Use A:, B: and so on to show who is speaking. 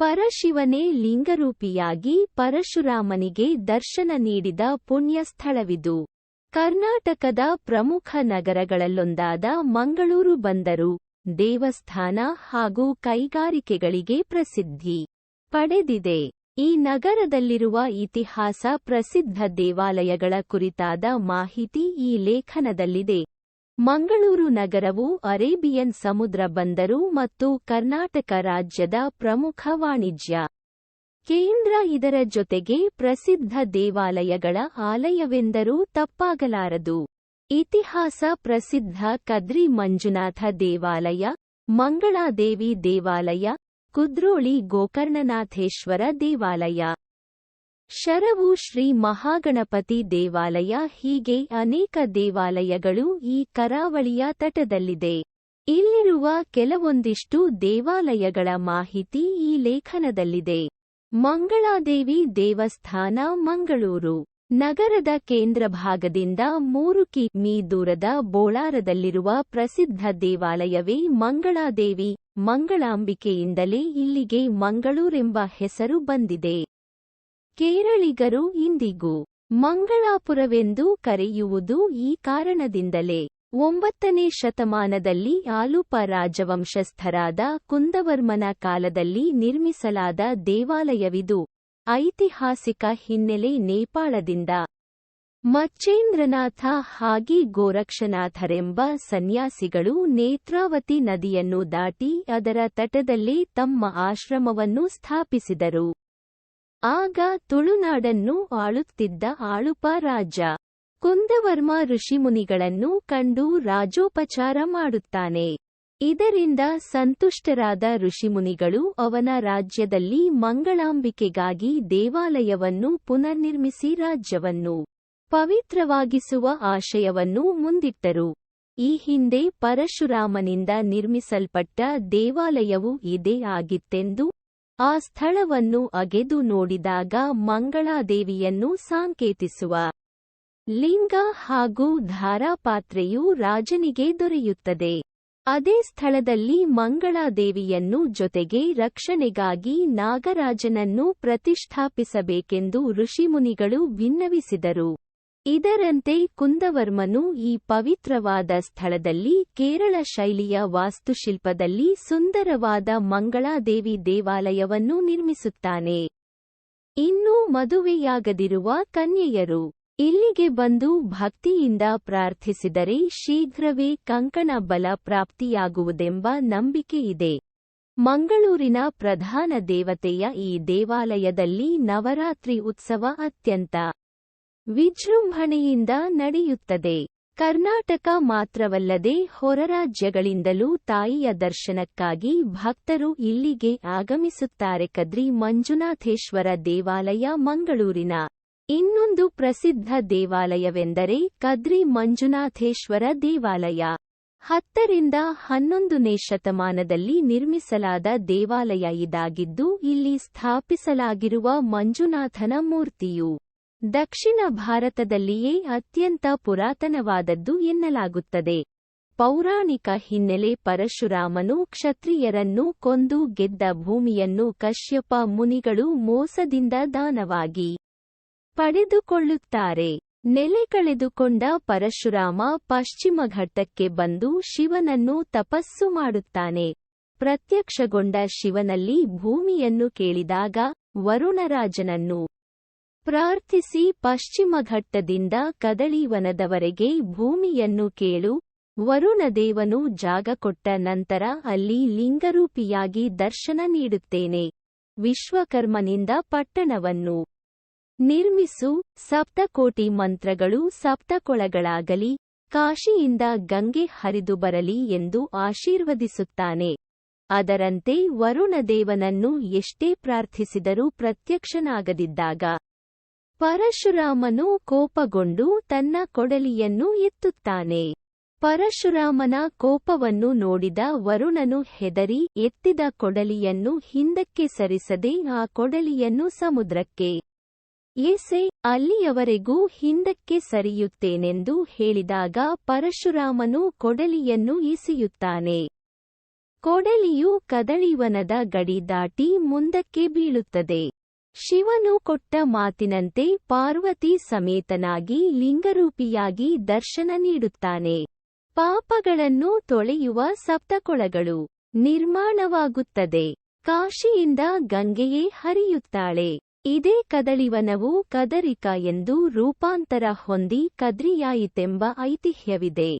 A: ಪರಶಿವನೇ ಲಿಂಗರೂಪಿಯಾಗಿ ಪರಶುರಾಮನಿಗೆ ದರ್ಶನ ನೀಡಿದ ಪುಣ್ಯ ಸ್ಥಳವಿದು ಕರ್ನಾಟಕದ ಪ್ರಮುಖ ನಗರಗಳಲ್ಲೊಂದಾದ ಮಂಗಳೂರು ಬಂದರು. ದೇವಸ್ಥಾನ ಹಾಗೂ ಕೈಗಾರಿಕೆಗಳಿಗೆ ಪ್ರಸಿದ್ಧಿ ಪಡೆದಿದೆ. ಈ ನಗರದಲ್ಲಿರುವ ಇತಿಹಾಸ ಪ್ರಸಿದ್ಧ ದೇವಾಲಯಗಳ ಕುರಿತಾದ ಮಾಹಿತಿ ಈ ಲೇಖನದಲ್ಲಿದೆ. ಮಂಗಳೂರು ನಗರವು ಅರೇಬಿಯನ್ ಸಮುದ್ರ ಬಂದರು ಮತ್ತು ಕರ್ನಾಟಕ ರಾಜ್ಯದ ಪ್ರಮುಖ ವಾಣಿಜ್ಯ ಕೇಂದ್ರ ಇದರ ಜೊತೆಗೆ ಪ್ರಸಿದ್ಧ ದೇವಾಲಯಗಳ ಆಲಯವೆಂದರೂ ತಪ್ಪಾಗಲಾರದು. ಇತಿಹಾಸ ಪ್ರಸಿದ್ಧ ಕದ್ರಿ ಮಂಜುನಾಥ ದೇವಾಲಯ, ಮಂಗಳಾದೇವಿ ದೇವಾಲಯ, ಕುದ್ರೋಳಿ ಗೋಕರ್ಣನಾಥೇಶ್ವರ ದೇವಾಲಯ. ಶರವು ಶ್ರೀ ಮಹಾಗಣಪತಿ ದೇವಾಲಯ ಹೀಗೆ ಅನೇಕ ದೇವಾಲಯಗಳು ಈ ಕರಾವಳಿಯ ತಟದಲ್ಲಿದೆ. ಇಲ್ಲಿರುವ ಕೆಲವೊಂದಿಷ್ಟು ದೇವಾಲಯಗಳ ಮಾಹಿತಿ ಈ ಲೇಖನದಲ್ಲಿದೆ. ಮಂಗಳಾದೇವಿ ದೇವಸ್ಥಾನ, ಮಂಗಳೂರು. ನಗರದ ಕೇಂದ್ರ ಭಾಗದಿಂದ ಮೂರು ಮೀ. ದೂರದ ಬೋಳಾರದಲ್ಲಿರುವ ಪ್ರಸಿದ್ಧ ದೇವಾಲಯವೇ ಮಂಗಳಾದೇವಿ. ಮಂಗಳಾಂಬಿಕೆಯಿಂದಲೇ ಇಲ್ಲಿಗೆ ಮಂಗಳೂರೆಂಬ ಹೆಸರು ಬಂದಿದೆ. ಕೇರಳಿಗರು ಇಂದಿಗೂ ಮಂಗಳಾಪುರವೆಂದು ಕರೆಯುವುದು ಈ ಕಾರಣದಿಂದಲೇ. ಒಂಬತ್ತನೇ ಶತಮಾನದಲ್ಲಿ ಆಲುಪ ರಾಜವಂಶಸ್ಥರಾದ ಕುಂದವರ್ಮನ ಕಾಲದಲ್ಲಿ ನಿರ್ಮಿಸಲಾದ ದೇವಾಲಯವಿದು. ಐತಿಹಾಸಿಕ ಹಿನ್ನೆಲೆ ನೇಪಾಳದಿಂದ. ಮಚ್ಚೇಂದ್ರನಾಥ ಹಾಗಿ ಗೋರಕ್ಷನಾಥರೆಂಬ ಸನ್ಯಾಸಿಗಳು ನೇತ್ರಾವತಿ ನದಿಯನ್ನು ದಾಟಿ ಅದರ ತಟದಲ್ಲೇ ತಮ್ಮ ಆಶ್ರಮವನ್ನು ಸ್ಥಾಪಿಸಿದರು. ಆಗ ತುಳುನಾಡನ್ನು ಆಳುತ್ತಿದ್ದ ಆಳುಪ ರಾಜ. ಕುಂದವರ್ಮ ಋಷಿಮುನಿಗಳನ್ನು ಕಂಡು ರಾಜೋಪಚಾರ ಮಾಡುತ್ತಾನೆ. ಇದರಿಂದ ಸಂತುಷ್ಟರಾದ ಋಷಿಮುನಿಗಳು ಅವನ ರಾಜ್ಯದಲ್ಲಿ ಮಂಗಳಾಂಬಿಕೆಗಾಗಿ ದೇವಾಲಯವನ್ನು ಪುನರ್ನಿರ್ಮಿಸಿ ರಾಜ್ಯವನ್ನು ಪವಿತ್ರವಾಗಿಸುವ ಆಶಯವನ್ನು ಮುಂದಿಟ್ಟರು. ಈ ಹಿಂದೆ ಪರಶುರಾಮನಿಂದ ನಿರ್ಮಿಸಲ್ಪಟ್ಟ ದೇವಾಲಯವು ಇದೇ ಆಗಿತ್ತೆಂದು ಆ ಸ್ಥಳವನ್ನು ಅಗೆದು ನೋಡಿದಾಗ ಮಂಗಳಾದೇವಿಯನ್ನು ಸಾಂಕೇತಿಸುವ ಲಿಂಗ ಹಾಗೂ ಧಾರಾಪಾತ್ರೆಯು ರಾಜನಿಗೆ ದೊರೆಯುತ್ತದೆ. ಅದೇ ಸ್ಥಳದಲ್ಲಿ ಮಂಗಳಾದೇವಿಯನ್ನು ಜೊತೆಗೆ ರಕ್ಷಣೆಗಾಗಿ ನಾಗರಾಜನನ್ನು ಪ್ರತಿಷ್ಠಾಪಿಸಬೇಕೆಂದು ಋಷಿಮುನಿಗಳು ವಿನ್ನವಿಸಿದರು ಇದರಂತೆ ಕುಂದವರ್ಮನು ಈ ಪವಿತ್ರವಾದ ಸ್ಥಳದಲ್ಲಿ ಕೇರಳ ಶೈಲಿಯ ವಾಸ್ತುಶಿಲ್ಪದಲ್ಲಿ ಸುಂದರವಾದ ಮಂಗಳಾದೇವಿ ದೇವಾಲಯವನ್ನು ನಿರ್ಮಿಸುತ್ತಾನೆ. ಇನ್ನೂ ಮದುವೆಯಾಗದಿರುವ ಕನ್ಯೆಯರು ಇಲ್ಲಿಗೆ ಬಂದು ಭಕ್ತಿಯಿಂದ ಪ್ರಾರ್ಥಿಸಿದರೆ ಶೀಘ್ರವೇ ಕಂಕಣ ಬಲ ಪ್ರಾಪ್ತಿಯಾಗುವುದೆಂಬ ನಂಬಿಕೆಯಿದೆ ಮಂಗಳೂರಿನ ಪ್ರಧಾನ ದೇವತೆಯ ಈ ದೇವಾಲಯದಲ್ಲಿ ನವರಾತ್ರಿ ಉತ್ಸವ ಅತ್ಯಂತ ವಿಜೃಂಭಣೆಯಿಂದ ನಡೆಯುತ್ತದೆ. ಕರ್ನಾಟಕ ಮಾತ್ರವಲ್ಲದೆ ಹೊರರಾಜ್ಯಗಳಿಂದಲೂ ತಾಯಿಯ ದರ್ಶನಕ್ಕಾಗಿ ಭಕ್ತರು ಇಲ್ಲಿಗೆ ಆಗಮಿಸುತ್ತಾರೆ. ಕದ್ರಿ ಮಂಜುನಾಥೇಶ್ವರ ದೇವಾಲಯ, ಮಂಗಳೂರಿನ ಇನ್ನೊಂದು ಪ್ರಸಿದ್ಧ ದೇವಾಲಯವೆಂದರೆ ಕದ್ರಿ ಮಂಜುನಾಥೇಶ್ವರ ದೇವಾಲಯ. ಹತ್ತರಿಂದ ಹನ್ನೊಂದನೇ ಶತಮಾನದಲ್ಲಿ ನಿರ್ಮಿಸಲಾದ ದೇವಾಲಯ ಇದಾಗಿದ್ದು, ಇಲ್ಲಿ ಸ್ಥಾಪಿಸಲಾಗಿರುವ ಮಂಜುನಾಥನ ಮೂರ್ತಿಯು ದಕ್ಷಿಣ ಭಾರತದಲ್ಲಿಯೇ ಅತ್ಯಂತ ಪುರಾತನವಾದದ್ದು ಎನ್ನಲಾಗುತ್ತದೆ. ಪೌರಾಣಿಕ ಹಿನ್ನೆಲೆ ಪರಶುರಾಮನು ಕ್ಷತ್ರಿಯರನ್ನು ಕೊಂದು ಗೆದ್ದ ಭೂಮಿಯನ್ನು ಕಶ್ಯಪ ಮುನಿಗಳು ಮೋಸದಿಂದ ದಾನವಾಗಿ ಪಡೆದುಕೊಳ್ಳುತ್ತಾರೆ. ನೆಲೆ ಕಳೆದುಕೊಂಡ ಪರಶುರಾಮ ಪಶ್ಚಿಮ ಘಟ್ಟಕ್ಕೆ ಬಂದು ಶಿವನನ್ನು ತಪಸ್ಸು ಮಾಡುತ್ತಾನೆ. ಪ್ರತ್ಯಕ್ಷಗೊಂಡ ಶಿವನಲ್ಲಿ ಭೂಮಿಯನ್ನು ಕೇಳಿದಾಗ ವರುಣರಾಜನನ್ನು ಪ್ರಾರ್ಥಿಸಿ ಪಶ್ಚಿಮಘಟ್ಟದಿಂದ ಕದಳೀವನದವರೆಗೆ ಭೂಮಿಯನ್ನು ಕೇಳು. ವರುಣದೇವನು ಜಾಗ ಕೊಟ್ಟ ನಂತರ ಅಲ್ಲಿ ಲಿಂಗರೂಪಿಯಾಗಿ ದರ್ಶನ ನೀಡುತ್ತೇನೆ. ವಿಶ್ವಕರ್ಮನಿಂದ ಪಟ್ಟಣವನ್ನು ನಿರ್ಮಿಸು. ಸಪ್ತಕೋಟಿ ಮಂತ್ರಗಳು ಸಪ್ತಕೊಳಗಳಾಗಲಿ, ಕಾಶಿಯಿಂದ ಗಂಗೆ ಹರಿದು ಬರಲಿ ಎಂದು ಆಶೀರ್ವದಿಸುತ್ತಾನೆ. ಅದರಂತೆ ವರುಣದೇವನನ್ನು ಎಷ್ಟೇ ಪ್ರಾರ್ಥಿಸಿದರೂ ಪ್ರತ್ಯಕ್ಷನಾಗದಿದ್ದಾಗ ಪರಶುರಾಮನು ಕೋಪಗೊಂಡು ತನ್ನ ಕೊಡಲಿಯನ್ನು ಎತ್ತುತ್ತಾನೆ. ಪರಶುರಾಮನ ಕೋಪವನ್ನು ನೋಡಿದ ವರುಣನು ಹೆದರಿ ಎತ್ತಿದ ಕೊಡಲಿಯನ್ನು ಹಿಂದಕ್ಕೆ ಸರಿಸದೆ ಆ ಕೊಡಲಿಯನ್ನು ಸಮುದ್ರಕ್ಕೆ. ಏಸೆ, ಅಲ್ಲಿಯವರೆಗೂ ಹಿಂದಕ್ಕೆ ಸರಿಯುತ್ತೇನೆಂದು ಹೇಳಿದಾಗ ಪರಶುರಾಮನು ಕೊಡಲಿಯನ್ನು ಇಸಿಯುತ್ತಾನೆ ಕೊಡಲಿಯು ಕದಳಿವನದ ಗಡಿ ದಾಟಿ ಮುಂದಕ್ಕೆ ಬೀಳುತ್ತದೆ. ಶಿವನು ಕೊಟ್ಟ ಮಾತಿನಂತೆ ಪಾರ್ವತಿ ಸಮೇತನಾಗಿ ಲಿಂಗರೂಪಿಯಾಗಿ ದರ್ಶನ ನೀಡುತ್ತಾನೆ. ಪಾಪಗಳನ್ನು ತೊಳೆಯುವ ಸಪ್ತಕೊಳಗಳು ನಿರ್ಮಾಣವಾಗುತ್ತದೆ. ಕಾಶಿಯಿಂದ ಗಂಗೆಯೇ ಹರಿಯುತ್ತಾಳೆ. ಇದೇ ಕದಳಿವನವು ಕದರಿಕ ಎಂದು ರೂಪಾಂತರ ಹೊಂದಿ ಕದ್ರಿಯಾಯಿತೆಂಬ ಐತಿಹ್ಯವಿದೆ.